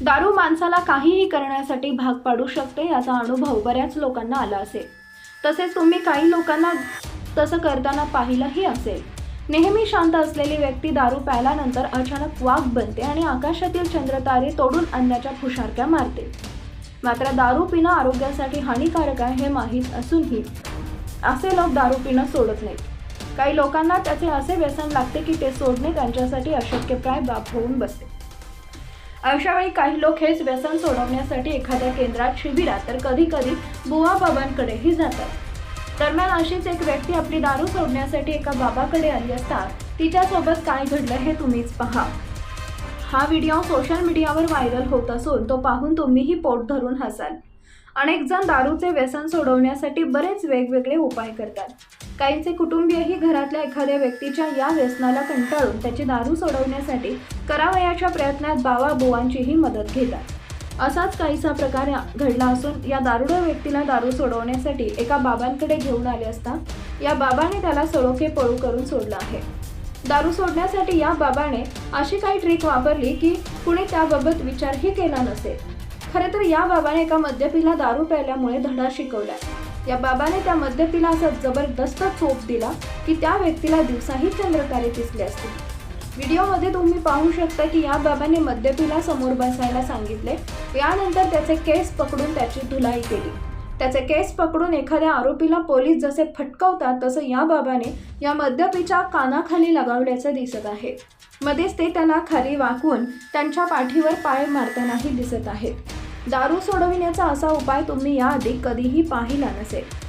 दारू माणसाला काहीही करण्यासाठी भाग पाडू शकते याचा अनुभव बऱ्याच लोकांना आला असेल. तसेच तुम्ही काही लोकांना तसं करताना पाहिलंही असेल. नेहमी शांत असलेली व्यक्ती दारू प्यायल्यानंतर अचानक वाघ बनते आणि आकाशातील चंद्रतारे तोडून आणण्याच्या फुशारक्या मारते. मात्र दारू पिणं आरोग्यासाठी हानिकारक आहे हे माहीत असूनही असे लोक दारू पिणं सोडत नाहीत. काही लोकांना त्याचे असे व्यसन लागते की ते सोडणे त्यांच्यासाठी अशक्यप्राय बाब होऊन बसते. अशा वेळी काही लोक हेच व्यसन सोडवण्यासाठी एखाद्या केंद्रात शिबिरात तर कधी कधी बुवा बाबांकडेही जातात. दरम्यान अशीच एक व्यक्ती आपली दारू सोडण्यासाठी एका बाबाकडे आली असता तिच्यासोबत काय घडलं हे तुम्हीच पहा. हा व्हिडिओ सोशल मीडियावर व्हायरल होत असून तो पाहून तुम्हीही पोट धरून हसाल. अनेक जण दारूचे व्यसन सोडवण्यासाठी बरेच वेगवेगळे उपाय करतात. काहींचे कुटुंबीयही घरातल्या एखाद्या व्यक्तीच्या या व्यसनाला कंटाळून त्याची दारू सोडवण्यासाठी करावयाच्या प्रयत्नात बावा बुवांचीही मदत घेतात. असाच काहीसा प्रकार घडला असून या दारुड व्यक्तीला दारू सोडवण्यासाठी एका बाबांकडे घेऊन आले असता या बाबाने त्याला सळोखे पळू करून सोडलं आहे. दारू सोडण्यासाठी या बाबाने अशी काही ट्रिक वापरली की कुणी त्याबाबत विचारही केला नसेल. खरे तर या बाबाने एका मद्यपीला दारू प्यायल्यामुळे धडा शिकवला. या बाबाने त्या मद्यपीला असा जबरदस्त चोप दिला की त्या व्यक्तीला दिवसाही चंद्रकारे दिसले असतील व्हिडिओमध्ये तुम्ही पाहू शकता की या बाबाने मद्यपीला समोर बसायला सांगितले. यानंतर त्याचे केस पकडून त्याची धुलाई केली. त्याचे केस पकडून एखाद्या आरोपीला पोलीस जसे फटकवतात तसं या बाबाने या मद्यपीच्या कानाखाली लगावल्याचं दिसत आहे. मध्येच ते त्यांना खाली वाकवून त्यांच्या पाठीवर पाय मारतानाही दिसत आहेत. दारू सोडविण्याचा असा उपाय तुम्ही याआधी कधीही पाहिला नसेल.